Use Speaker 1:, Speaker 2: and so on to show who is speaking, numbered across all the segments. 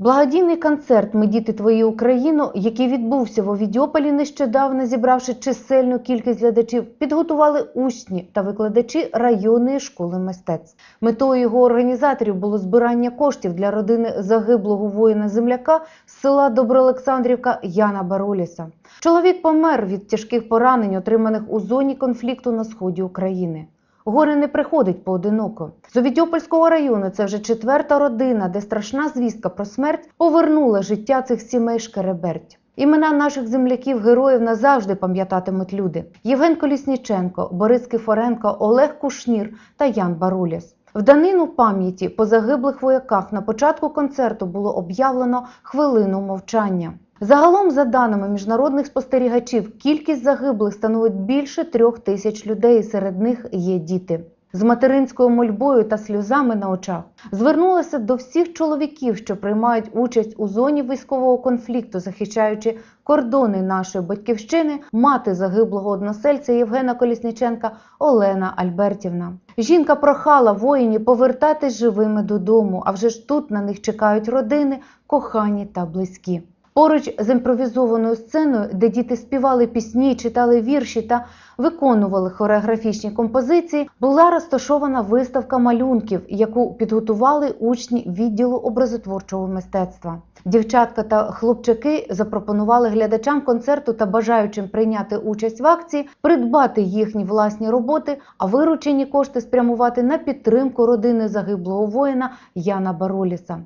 Speaker 1: Благодійний концерт Ми діти твої Україну, який відбувся в Овідіополі нещодавно, зібравши чисельну кількість глядачів, підготували учні та викладачі районної школи мистецтв. Метою його організаторів було збирання коштів для родини загиблого воїна земляка з села Доброолександрівка Яна Бароліса. Чоловік помер від тяжких поранень, отриманих у зоні конфлікту на сході України. Горе не приходить поодиноко. З Овідіопольського району це вже четверта родина, де страшна звістка про смерть повернула життя цих сімей шкереберть. Імена наших земляків, героїв назавжди пам'ятатимуть люди: Євген Колісніченко, Борис Кифоренко, Олег Кушнір та Ян Баруляс. В данину пам'яті по загиблих вояках на початку концерту було об'явлено хвилину мовчання. Загалом, за даними міжнародних спостерігачів, кількість загиблих становить більше трьох тисяч людей. Серед них є діти. З материнською мольбою та сльозами на очах звернулася до всіх чоловіків, що приймають участь у зоні військового конфлікту, захищаючи кордони нашої батьківщини, мати загиблого односельця Євгена Колісніченка Олена Альбертівна. Жінка прохала воїнів повертатись живими додому, а вже ж тут на них чекають родини, кохані та близькі. Поруч з імпровізованою сценою, де діти співали пісні, читали вірші та виконували хореографічні композиції, була розташована виставка малюнків, яку підготували учні відділу образотворчого мистецтва. Дівчатка та хлопчаки запропонували глядачам концерту та бажаючим прийняти участь в акції придбати їхні власні роботи, а виручені кошти спрямувати на підтримку родини загиблого воїна Яна Бароліса.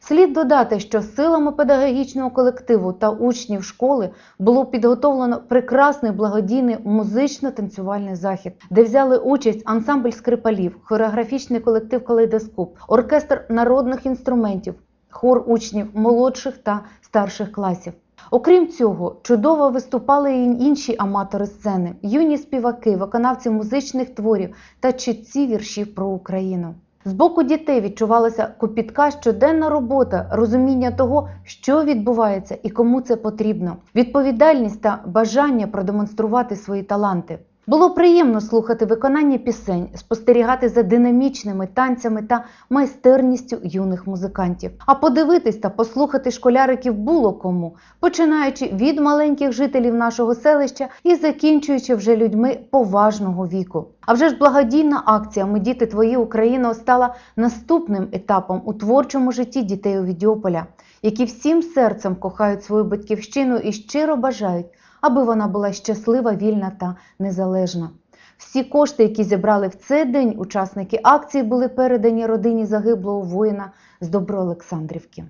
Speaker 1: Слід додати, що силами педагогічного колективу та учнів школи було підготовлено прекрасний благодійний музично-танцювальний захід, де взяли участь ансамбль скрипалів, хореографічний колектив Калейдоскоп, оркестр народних інструментів, хор учнів молодших та старших класів. Окрім цього, чудово виступали і інші аматори сцени, юні співаки, виконавці музичних творів та читці віршів про Україну. З боку дітей відчувалася копітка щоденна робота, розуміння того, що відбувається і кому це потрібно, відповідальність та бажання продемонструвати свої таланти. Було приємно слухати виконання пісень, спостерігати за динамічними танцями та майстерністю юних музикантів. А подивитись та послухати школяриків було кому, починаючи від маленьких жителів нашого селища і закінчуючи вже людьми поважного віку. А вже ж благодійна акція Ми діти твої Україна стала наступним етапом у творчому житті дітей у Овідіополя, які всім серцем кохають свою батьківщину і щиро бажають, аби вона була щаслива, вільна та незалежна. Всі кошти, які зібрали в цей день учасники акції, були передані родині загиблого воїна з Доброолександрівки.